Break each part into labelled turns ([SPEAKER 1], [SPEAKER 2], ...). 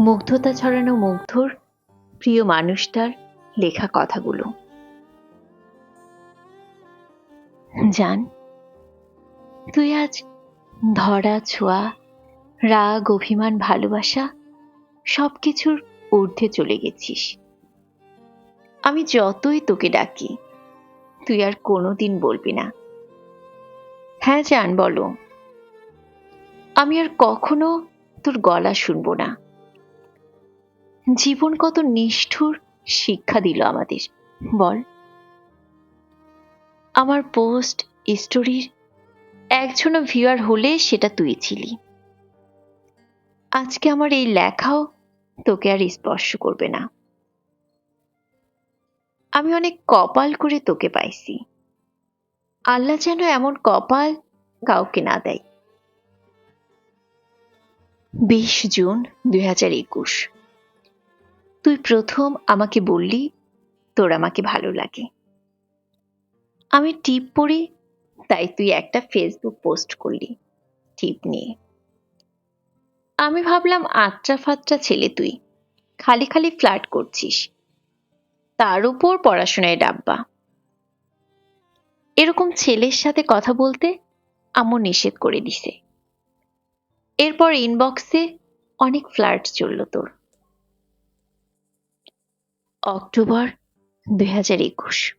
[SPEAKER 1] মুগ্ধতা ছড়ানো মুগ্ধর প্রিয় মানুষটার লেখা কথাগুলো। জান, তুই আজ ধরা, ছোঁয়া, রাগ, অভিমান, ভালোবাসা সব কিছুর ঊর্ধ্বে চলে গেছিস। আমি যতই তোকে ডাকি, তুই আর কোনোদিন বলবি না। হ্যাঁ জান, বলো। আমি আর কখনো তোর গলা শুনব না। জীবন কত নিষ্ঠুর শিক্ষা দিল আমাদের। বল। আমার পোস্ট স্টোরির একজনও ভিউয়ার হলে সেটা তুই ছিলি। আজকে আমার এই লেখাও তোকে আর স্পর্শ করবে না। আমি অনেক কপাল করে তোকে পাইছি। আল্লাহ যেন এমন কপাল কাউকে না দেয়। বিশ জুন দুই হাজার একুশ। তুই প্রথম আমাকে বললি, তোর আমাকে ভালো লাগে। আমি টিপ পড়ি, তাই তুই একটা ফেসবুক পোস্ট করলি, টিপ নিয়ে। আমি ভাবলাম আটটা ফাটটা ছেলে তুই, খালি খালি ফ্ল্যাট করছিস। তার উপর পড়াশোনায় ডাব্বা এরকম ছেলের সাথে কথা বলতে আম্মু নিষেধ করে দিছে। এরপর ইনবক্সে অনেক ফ্লার্ট চলল তোর। অক্টোবর দুই হাজার একুশ।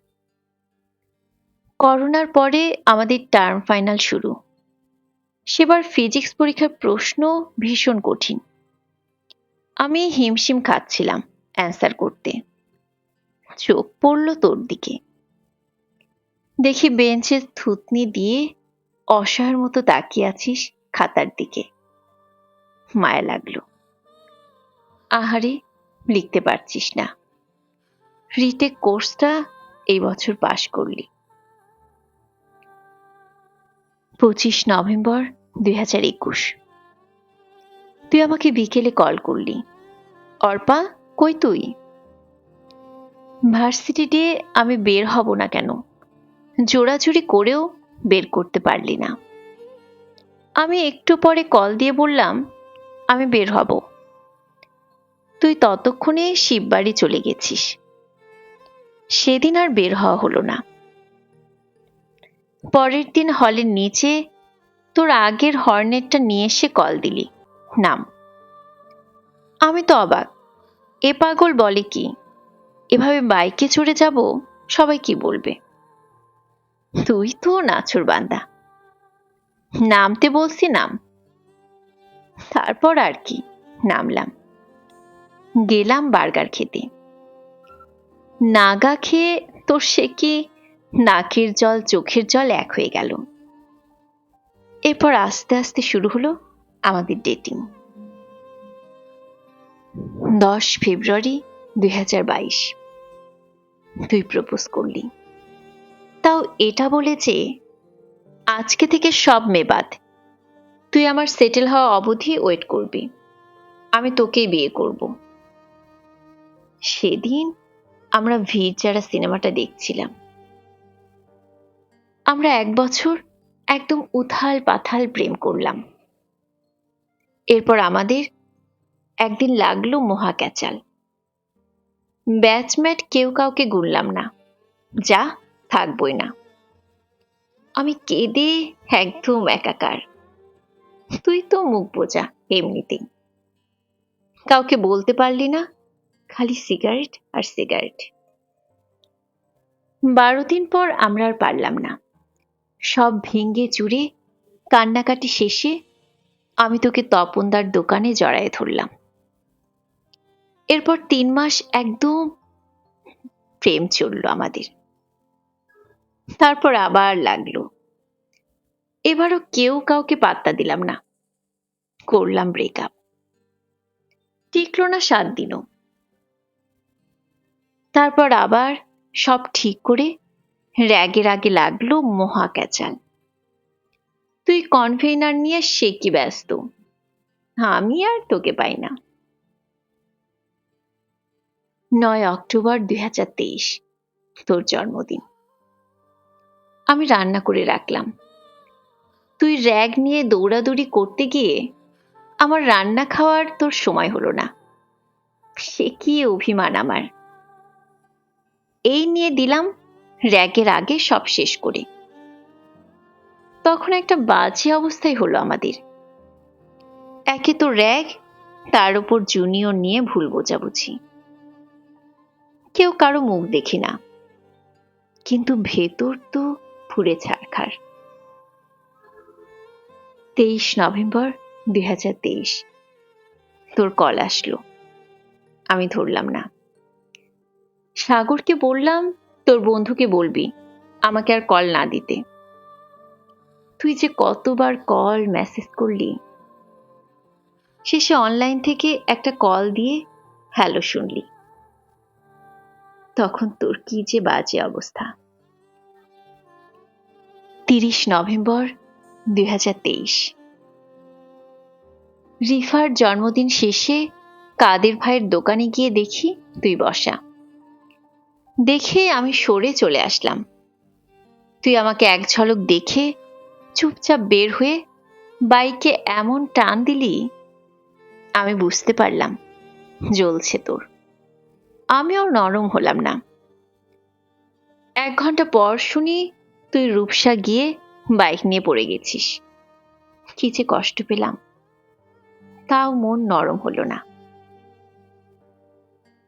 [SPEAKER 1] করোনার পরে আমাদের টার্ম ফাইনাল শুরু। সেবার ফিজিক্স পরীক্ষার প্রশ্ন ভীষণ কঠিন। আমি হিমশিম খাচ্ছিলাম অ্যান্সার করতে। চোখ পড়ল তোর দিকে। দেখি বেঞ্চের থুতনি দিয়ে অসহায়ের মতো তাকিয়ে আছিস খাতার দিকে। মায়া লাগল। আহারে, লিখতে পারছিস না। রিটেক কোর্সটা এই বছর পাশ করলি। পঁচিশ নভেম্বর দুই হাজার একুশ। তুই আমাকে বিকেলে কল করলি। অর্পা, কই তুই? ভার্সিটি ডে আমি বের হব না কেন? জোড়াজুড়ি করেও বের করতে পারলি না। আমি একটু পরে কল দিয়ে বললাম, আমি বের হব। তুই ততক্ষণে শিববাড়ি চলে গেছিস। সেদিন আর বের হওয়া হলো না। পরের দিন হলের নিচে তোর আগের হর্নেটটা নিয়ে এসে কল দিলি। নাম। আমি তো অবাক। এ পাগল বলে কি? এভাবে বাইকে চড়ে যাব? সবাই কি বলবে? তুই তো নাচুর বান্দা। নামতে বলছি নাম। তারপর আর কি? নামলাম। গেলাম বার্গার খেতে। নাগা খেয়ে তোর সে কি নাকের জল, চোখের জল এক হয়ে গেল। এরপর আস্তে আস্তে শুরু হলো আমাদের ডেটিং দশ ফেব্রুয়ারি দুই হাজার বাইশ। তুই প্রপোজ করলি। তাও এটা বলে যে, আজকে থেকে সব মেবাদ। তুই আমার সেটেল হওয়া অবধি ওয়েট করবি। আমি তোকেই বিয়ে করব। সেদিন আমরা ভিড় যারা সিনেমাটা দেখছিলাম। আমরা এক বছর একদম উথাল পাথাল প্রেম করলাম। এরপর আমাদের একদিন লাগল মহা ক্যাচাল ব্যাচম্যাট কেউ কাউকে গুনলাম না। যা, থাকবই না। আমি কেঁদে একদম একাকার। তুই তো মুখ বোঝা এমনিতেই। কাউকে বলতে পারলি না খালি সিগারেট আর সিগারেট। বারো দিন পর আমরা আর পারলাম না। সব ভেঙ্গে চুরে কান্নাকাটি শেষে আমি তোকে তপনদার দোকানে জড়ায়ে ধরলাম। এরপর তিন মাস একদম প্রেম চলল আমাদের। তারপর আবার লাগল। এবারও কেউ কাউকে পাত্তা দিলাম না। করলাম ব্রেকআপ টিকলো না সাত দিনও। তারপর আবার সব ঠিক করে র্যাগের আগে লাগল মহা ক্যাচাল। তুই কনভেনার নিয়ে সে কি ব্যস্ত? আমি আর তোকে পাই না। নয় অক্টোবর দুই হাজার তেইশ, তোর জন্মদিন। আমি রান্না করে রাখলাম। তুই র্যাগ নিয়ে দৌড়াদৌড়ি করতে গিয়ে আমার রান্না খাওয়ার তোর সময় হলো না। সে কি অভিমান আমার। এই নিয়ে দিলাম। র্যাগের আগে সব শেষ করে। তখন একটা বাজে অবস্থায় হলো আমাদের। একে তো র্যাগ, তার উপর জুনিয়র নিয়ে ভুল বোঝাবুঝি। কেউ কারও মুখ দেখি না। কিন্তু ভেতর তো ফুরে ছাড়খার তেইশ নভেম্বর দুই হাজার তেইশ। তোর কল আসলো। আমি ধরলাম না। সাগরকে বললাম, তোর বন্ধুকে বলবি, আমাকে আর কল না দিতে। তুই যে কতবার কল, মেসেজ করলি। শেষে অনলাইন থেকে একটা কল দিয়ে হ্যালো শুনলি। তখন তোর কি যে বাজে অবস্থা। তিরিশ নভেম্বর দুই হাজার তেইশ। রিফার জন্মদিন শেষে কাদের ভাইয়ের দোকানে গিয়ে দেখি, তুই বসা। দেখে আমি সরে চলে আসলাম। তুই আমাকে এক ঝলক দেখে চুপচাপ বের হয়ে বাইকে এমন টান দিলি, আমি বুঝতে পারলাম জ্বলছে তোর। আমিও নরম হলাম না। এক ঘণ্টা পর শুনি তুই রূপসা গিয়ে বাইক নিয়ে পড়ে গেছিস। কি যে কষ্ট পেলাম। তাও মন নরম হলো না।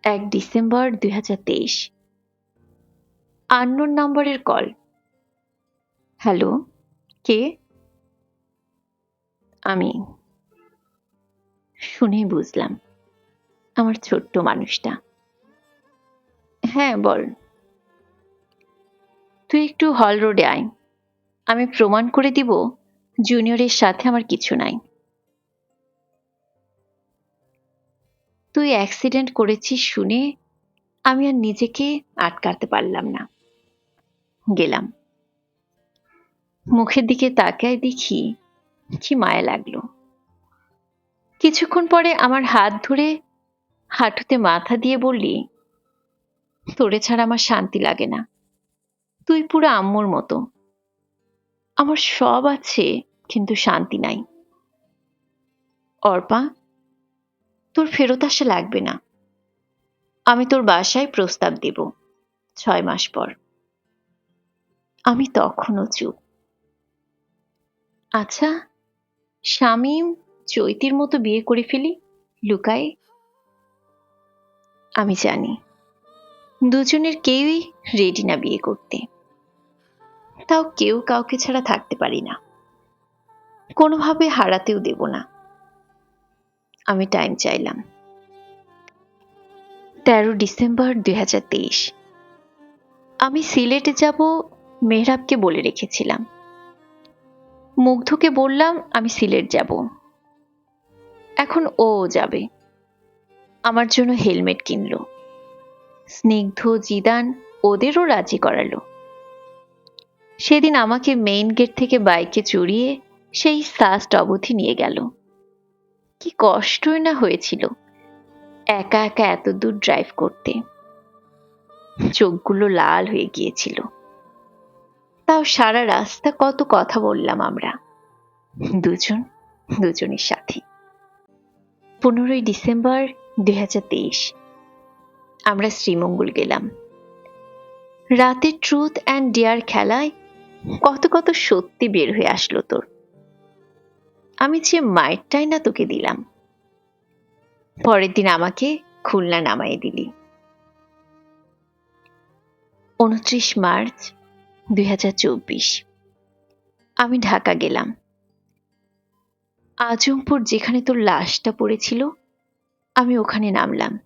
[SPEAKER 1] এক ডিসেম্বর দুই হাজার তেইশ। আন্নোর নম্বরের কল। হ্যালো, কে? আমি। শুনে বুঝলাম, আমার ছোট্ট মানুষটা। হ্যাঁ বল। তুই একটু হল রোডে আয়। আমি প্রমাণ করে দিব, জুনিয়রের সাথে আমার কিছু নাই। তুই অ্যাক্সিডেন্ট করেছিস শুনে আমি আর নিজেকে আটকাতে পারলাম না। গেলাম। মুখের দিকে তাকায় দেখি কি মায়া লাগল। কিছুক্ষণ পরে আমার হাত ধরে হাঁটুতে মাথা দিয়ে বললি, তোরে ছাড়া আমার শান্তি লাগে না। তুই পুরো আম্মুর মতো। আমার সব আছে, কিন্তু শান্তি নাই। অর্পা, তোর ফেরত আসা লাগবে না। আমি তোর বাসায় প্রস্তাব দেব ছয় মাস পর। আমি তখনও চুপ। আচ্ছা শামীম চৈতির মতো বিয়ে করে ফেলি লুকায় আমি জানি, দুজনের কেউই রেডি না বিয়ে করতে। তাও কেউ কাউকে ছাড়া থাকতে পারি না। কোনোভাবে হারাতেও দেব না। আমি টাইম চাইলাম। তেরো ডিসেম্বর দুই হাজার তেইশ। আমি সিলেটে যাব মেহরাবকে বলে রেখেছিলাম। মুগ্ধকে বললাম, আমি সিলেট যাব। এখন ও যাবে। আমার জন্য হেলমেট কিনলো। স্নিগ্ধ জিদান ওদেরও রাজি করালো। সেদিন আমাকে মেইন গেট থেকে বাইকে চড়িয়ে সেই সাস্ট অবধি নিয়ে গেল। কি কষ্টই না হয়েছিল একা একা এত দূর ড্রাইভ করতে। চোখগুলো লাল হয়ে গিয়েছিল। তাও সারা রাস্তা কত কথা বললাম আমরা। দুজন, দুজনের সাথে। পনেরোই ডিসেম্বর দুই হাজার তেইশ। আমরা শ্রীমঙ্গল গেলাম। রাতে ট্রুথ অ্যান্ড ডিয়ার খেলায় কত কত সত্যি বের হয়ে আসলো তোর। আমি যে মায়েরটাই না তোকে দিলাম। পরের দিন আমাকে খুলনা নামাই দিলি। উনত্রিশ মার্চ দুই হাজার চব্বিশ। আমি ঢাকা গেলাম। আজমপুর যেখানে তোর লাশটা পড়েছিল, আমি ওখানে নামলাম।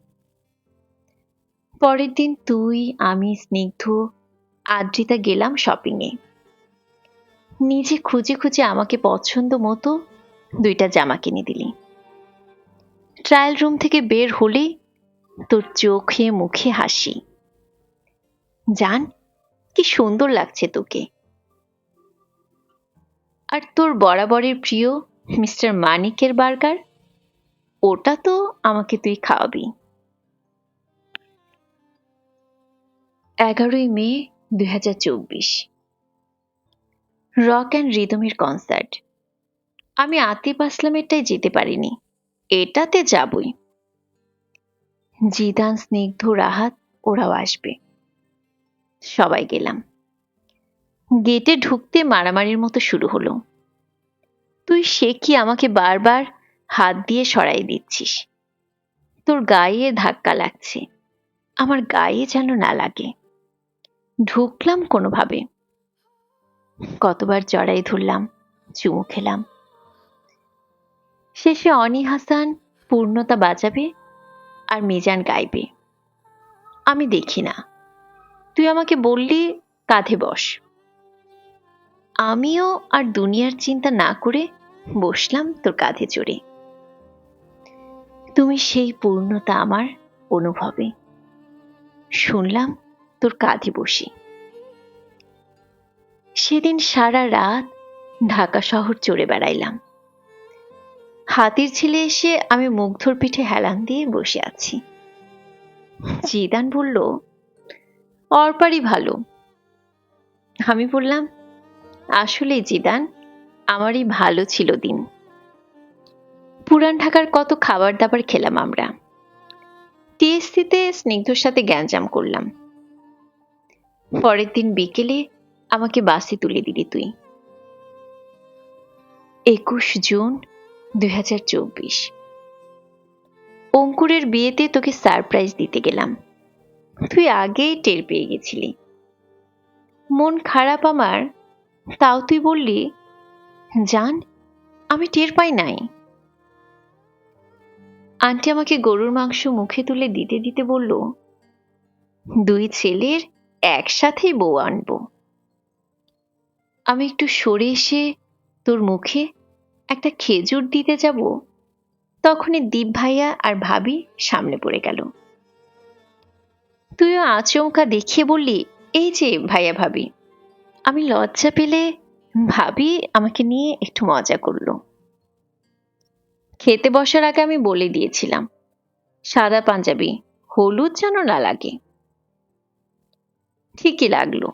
[SPEAKER 1] পরের দিন তুই, আমি, স্নিগ্ধ, আদ্রিতা গেলাম শপিংয়ে নিজে খুঁজে খুঁজে আমাকে পছন্দ মতো দুইটা জামা কিনে দিলি। ট্রায়াল রুম থেকে বের হলে তোর চোখে মুখে হাসি। জান কি সুন্দর লাগছে তোকে। আর তোর বরাবরের প্রিয় মিস্টার মানিকের বার্গার? ওটা তো আমাকে তুই খাওয়াবি। এগারোই মে, দুই হাজার চব্বিশ। রক অ্যান্ড রিদমের কনসার্ট। আমি আতিফ আসলামেরটাই যেতে পারিনি। এটাতে যাবই। জিদান স্নিগ্ধ রাহাত, ওরাও আসবে। সবাই গেলাম। গেটে ঢুকতে মারামারির মতো শুরু হলো। তুই সে কি আমাকে বারবার হাত দিয়ে সরাই দিচ্ছিস? তোর গায়ে ধাক্কা লাগছে। আমার গায়ে যেন না লাগে। ঢুকলাম কোনোভাবে। কতবার জড়াই ধরলাম, চুমু খেলাম। শেষে অনি হাসান পূর্ণতা বাজাবে আর মিজান গাইবে। আমি দেখি না। তুই আমাকে বললি, কাঁধে বস। আমিও আর দুনিয়ার চিন্তা না করে বসলাম তোর কাঁধে চড়ে। তুমি সেই পূর্ণতা আমার অনুভবে। শুনলাম তোর কাঁধে বসি। সেদিন সারা রাত ঢাকা শহর চড়ে বেড়াইলাম। হাতির ছেলে এসে আমি মুগ্ধর পিঠে হেলান দিয়ে বসে আছি। জিদান বলল অর্পারই ভালো। আমি বললাম, আসলে জিদান, আমারই ভালো ছিল দিন। পুরান ঢাকার কত খাবার দাবার খেলাম আমরা। টিএসসিতে স্নিগ্ধর সাথে গ্যাঞ্জাম করলাম। পরের দিন বিকেলে আমাকে বাসে তুলে দিলি তুই। একুশ জুন দুই হাজার চব্বিশ। অঙ্কুরের বিয়েতে তোকে সারপ্রাইজ দিতে গেলাম। তুই আগেই টের পেয়ে গেছিলি। মন খারাপ আমার, তাও তুই বললি, জান, আমি টের পাই নাই। আন্টি আমাকে গরুর মাংস মুখে তুলে দিতে দিতে বলল, দুই ছেলের একসাথেই বউ আনব। আমি একটু সরে এসে তোর মুখে একটা খেজুর দিতে যাব। তখনই দীপ ভাইয়া আর ভাবি সামনে পড়ে গেল। তুইও আচমকা দেখিয়ে বললি, এই যে, ভাইয়া ভাবি। আমি লজ্জা পেলে ভাবি আমাকে নিয়ে একটু মজা করল। খেতে বসার আগে আমি বলে দিয়েছিলাম, সাদা পাঞ্জাবি, হলুদ যেন না লাগে। ঠিকই লাগল।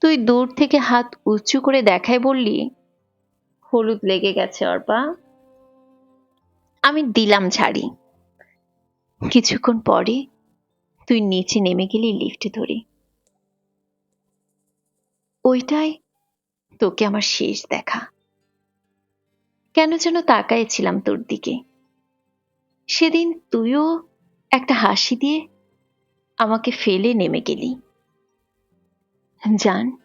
[SPEAKER 1] তুই দূর থেকে হাত উঁচু করে দেখায় বললি, হলুদ লেগে গেছে অর্পা। আমি দিলাম ছাড়ি। কিছুক্ষণ পরে তুই নিচে নেমে গেলি লিফটে ধরি। ওইটাই তোকে আমার শেষ দেখা। কেন যেন তাকাইছিলাম তোর দিকে। সেদিন তুইও একটা হাসি দিয়ে আমাকে ফেলে নেমে গেলি। জান,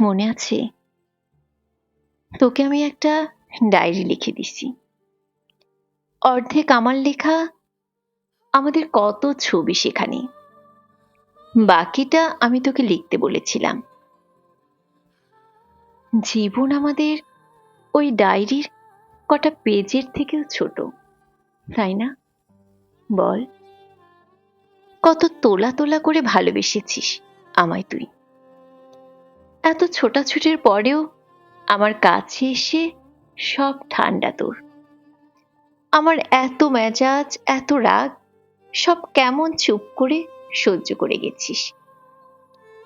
[SPEAKER 1] মনে আছে? তোকে আমি একটা ডায়েরি লিখে দিছি। অর্ধেক আমার লেখা আমাদের কত ছবি সেখানে। বাকিটা আমি তোকে লিখতে বলেছিলাম। জীবন আমাদের ওই ডায়েরির কটা পেজের থেকেও ছোট, তাই না? বল। কত তোলা তোলা করে ভালোবেসেছিস আমায় তুই। এত ছোটাছুটির পরেও আমার কাছে এসে সব ঠান্ডা তোর। আমার এত মেজাজ, এত রাগ সব কেমন চুপ করে সহ্য করে গেছিস?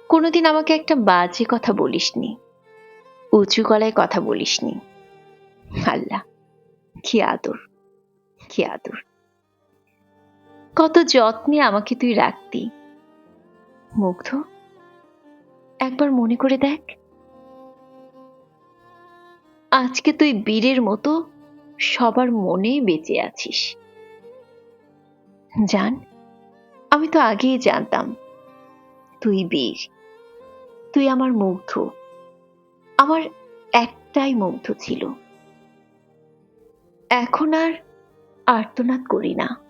[SPEAKER 1] কোনোদিন আমাকে একটা বাজে কথা বলিসনি, উঁচু গলায় কথা বলিসনি। আল্লাহ, কি আদর কি আদর। কত যত্নে আমাকে তুই রাখতি। মুগ্ধ? একবার মনে করে দেখ। আজকে তুই বীরের মতো সবার মনে বেঁচে আছিস। জান, আমি তো আগেই জানতাম। তুই বীর, তুই আমার মুগ্ধ। আমার একটাই মুগ্ধ ছিল। এখন আর আর্তনাদ করি না।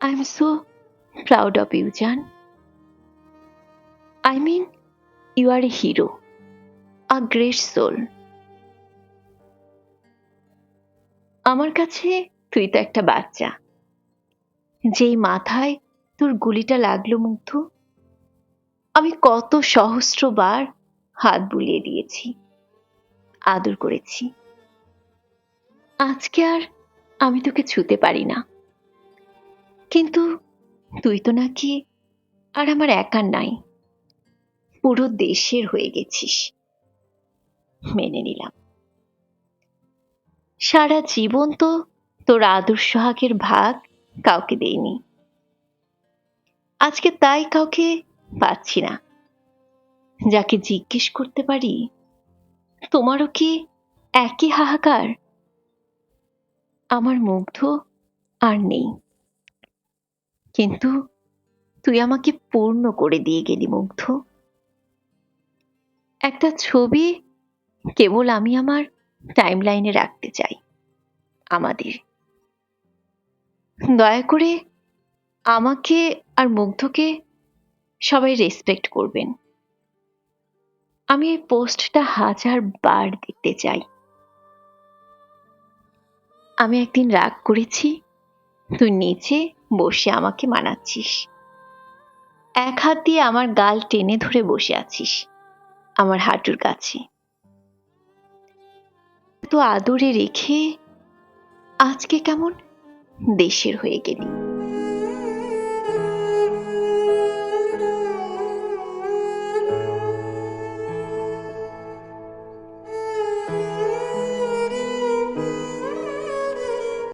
[SPEAKER 1] I am so proud of you জান। I mean you are a hero a great soul আমার কাছে তুই তো একটা বাচ্চা। যেই মাথায় তোর গুলিটা লাগল মুগ্ধ, আমি কত সহস্রবার হাত বুলিয়ে দিয়েছি, আদর করেছি। আজকে আর আমি তোকে ছুতে পারি না। কিন্তু তুই তো নাকি আর আমার একার নাই, পুরো দেশের হয়ে গেছিস, মেনে নিলাম। সারা জীবন তো তোর আদর্শ হাগের ভাগ কাউকে দেইনি। আজকে তাই কাউকে পাচ্ছি না। যাকে জিজ্ঞেস করতে পারি, তোমারও কি একই হাহাকার? আমার মুগ্ধ আর নেই। কিন্তু তুই আমাকে পূর্ণ করে দিয়ে গেলি মুগ্ধ। একটা ছবি কেবল আমি আমার টাইম লাইনে রাখতে চাই, আমাদের। দয়া করে আমাকে আর মুগ্ধকে সবাই রেসপেক্ট করবেন। আমি এই পোস্টটা হাজার বার দেখতে চাই। আমি একদিন রাগ করেছি, তুই নিচে বসে আমাকে মানাচ্ছিস। এক হাত দিয়ে আমার গাল টেনে ধরে বসে আছিস আমার হাঁটুর কাছে। তো আদরে রেখে আজকে কেমন দেশের হয়ে গেলি।